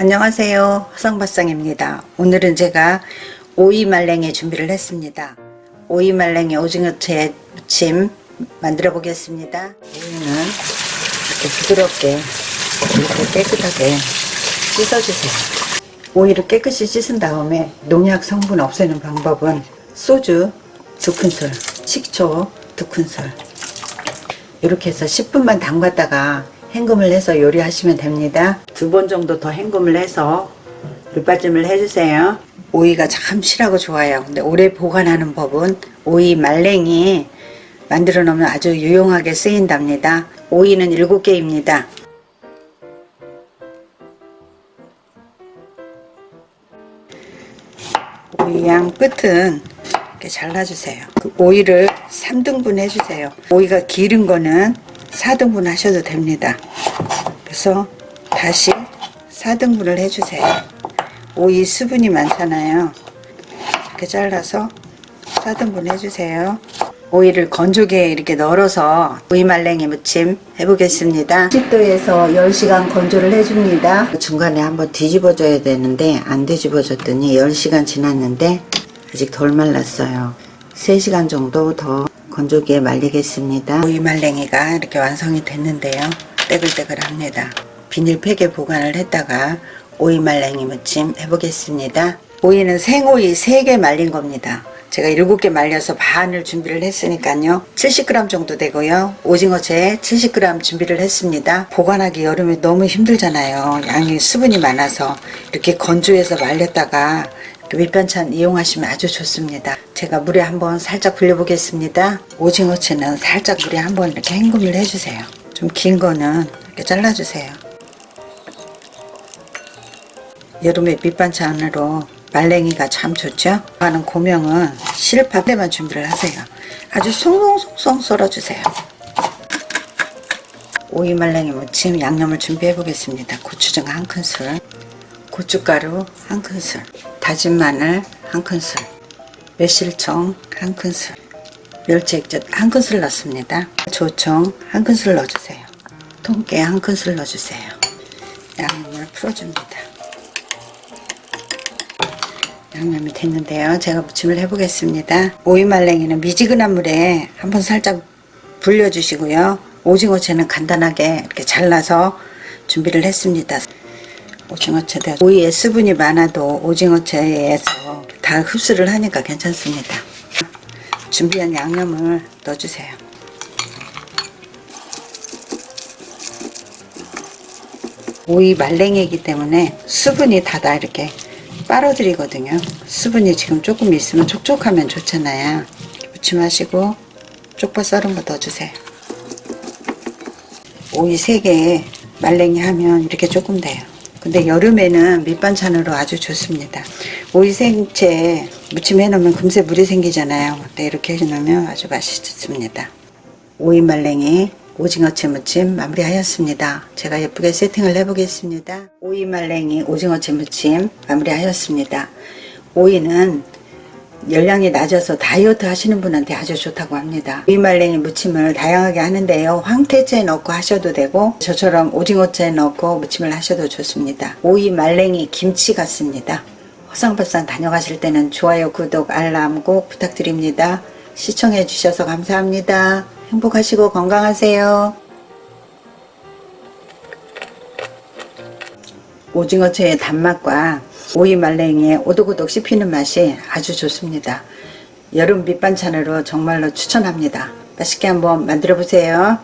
안녕하세요. 화성발상입니다. 오늘은 제가 오이 말랭이 준비를 했습니다. 오이 말랭이 오징어채 무침 만들어 보겠습니다. 오이는 이렇게 부드럽게 이렇게 깨끗하게 씻어주세요. 오이를 깨끗이 씻은 다음에 농약 성분 없애는 방법은 소주 두 큰술, 식초 두 큰술 이렇게 해서 10분만 담갔다가 헹굼을 해서 요리하시면 됩니다. 두 번 정도 더 헹굼을 해서 물빠짐을 해주세요. 오이가 참 실하고 좋아요. 근데 오래 보관하는 법은 오이 말랭이 만들어 놓으면 아주 유용하게 쓰인답니다. 오이는 7개입니다. 오이 양 끝은 이렇게 잘라주세요. 그 오이를 3등분 해주세요. 오이가 기른 거는 4등분 하셔도 됩니다. 그래서 다시 4등분을 해주세요. 오이 수분이 많잖아요. 이렇게 잘라서 4등분 해주세요. 오이를 건조기에 이렇게 널어서 오이 말랭이 무침 해보겠습니다. 10도에서 10시간 건조를 해줍니다. 중간에 한번 뒤집어줘야 되는데 안 뒤집어졌더니 10시간 지났는데 아직 덜 말랐어요. 3시간 정도 더 건조기에 말리겠습니다. 오이 말랭이가 이렇게 완성이 됐는데요. 떼글떼글합니다. 비닐팩에 보관을 했다가 오이 말랭이 무침 해보겠습니다. 오이는 생오이 3개 말린 겁니다. 제가 7개 말려서 반을 준비를 했으니까요. 70g 정도 되고요. 오징어채 70g 준비를 했습니다. 보관하기 여름에 너무 힘들잖아요. 양이 수분이 많아서 이렇게 건조해서 말렸다가 밑반찬 이용하시면 아주 좋습니다. 제가 물에 한번 살짝 불려 보겠습니다. 오징어채는 살짝 물에 한번 이렇게 헹굼을 해주세요. 좀 긴 거는 이렇게 잘라주세요. 여름에 밑반찬으로 말랭이가 참 좋죠? 하는 고명은 실밥에만 준비를 하세요. 아주 송송송송 썰어주세요. 오이 말랭이 무침 양념을 준비해 보겠습니다. 고추장 한 큰술, 고춧가루 한 큰술, 다진 마늘 한 큰술, 매실청 한 큰술, 멸치 액젓 한 큰술 넣습니다. 조청 한 큰술 넣어주세요. 통깨 한 큰술 넣어주세요. 양념을 풀어줍니다. 양념이 됐는데요. 제가 무침을 해보겠습니다. 오이 말랭이는 미지근한 물에 한번 살짝 불려주시고요. 오징어채는 간단하게 이렇게 잘라서 준비를 했습니다. 오징어채도 오이에 수분이 많아도 오징어채에서 다 흡수를 하니까 괜찮습니다. 준비한 양념을 넣어주세요. 오이 말랭이기 때문에 수분이 다다 이렇게 빨아들이거든요. 수분이 지금 조금 있으면 촉촉하면 좋잖아요. 무침하시고 쪽파 썰은 거 넣어주세요. 오이 3개에 말랭이 하면 이렇게 조금 돼요. 근데 여름에는 밑반찬으로 아주 좋습니다. 오이 생채 무침 해 놓으면 금세 물이 생기잖아요. 근데 이렇게 해놓으면 아주 맛있습니다. 오이 말랭이 오징어 채 무침 마무리하였습니다. 제가 예쁘게 세팅을 해보겠습니다. 오이 말랭이 오징어 채 무침 마무리하였습니다. 오이는 열량이 낮아서 다이어트 하시는 분한테 아주 좋다고 합니다. 오이 말랭이 무침을 다양하게 하는데요. 황태채 넣고 하셔도 되고 저처럼 오징어채 넣고 무침을 하셔도 좋습니다. 오이 말랭이 김치 같습니다. 허상발산 다녀가실 때는 좋아요, 구독, 알람 꼭 부탁드립니다. 시청해 주셔서 감사합니다. 행복하시고 건강하세요. 오징어채의 단맛과 오이 말랭이의 오독오독 씹히는 맛이 아주 좋습니다. 여름 밑반찬으로 정말로 추천합니다. 맛있게 한번 만들어 보세요.